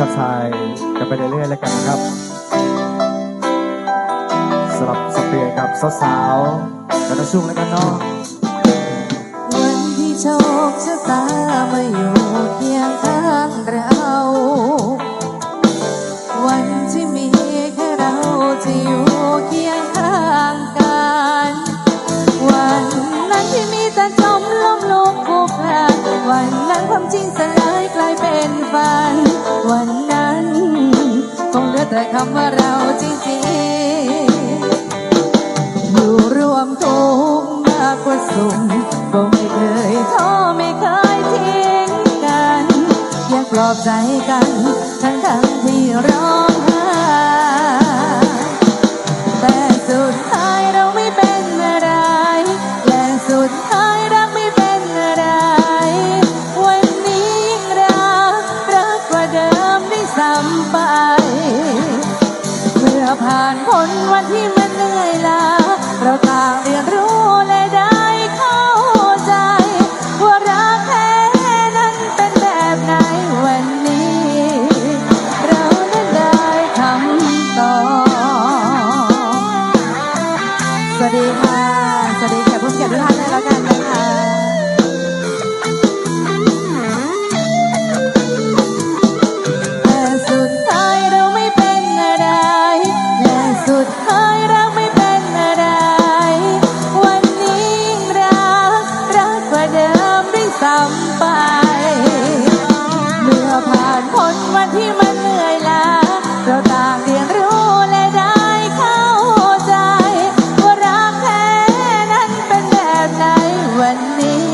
สักทายกันไปเรื่อยๆแล้วกันครับสำหรับสเปียร์กับสาวๆกันช่วงแล้วกันเนาะวันที่โชคชะตามาอยู่เคียงข้างเรา แต่คำว่าเราจริงๆ อยู่รวมทุกข์มากกว่าสุขก็ไม่เคยท้อไม่เคยทิ้งกันยังปลอบใจกัน ทั้งทั้งที่ร้องไห้แต่สุดท้ายเราไม่เป็นอะไรและสุดท้ายรักไม่เป็นอะไร วันนี้ยิ่งรักรักกว่าเดิมได้ซ้ำไป ผ่านพ้นวันที่มันเหนื่อยล้าเราต่างเรียนรู้และได้เข้าใจ ว่ารักแท้นั้นเป็นแบบไหนวันนี้ เรานั้นได้คำตอบสวัสดีค่ะ เราต่างเรียนรู้และได้เข้าใจ ว่ารักแท้นั้นเป็นแบบไหนวันนี้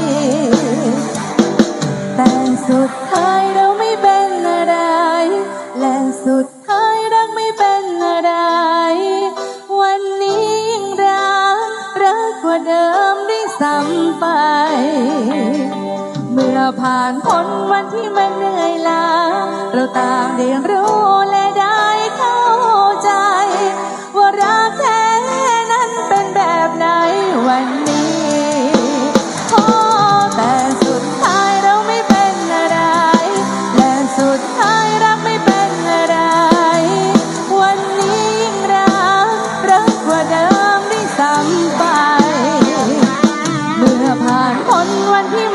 แต่สุดท้ายเราไม่เป็นอะไร และสุดท้ายรักไม่เป็นอะไร วันนี้ยิ่งรักรักกว่าเดิมได้ซ้ำไป เมื่อผ่านพ้นวันที่มันเหนื่อยล้าเราต่างเรียนรู้และได้ on.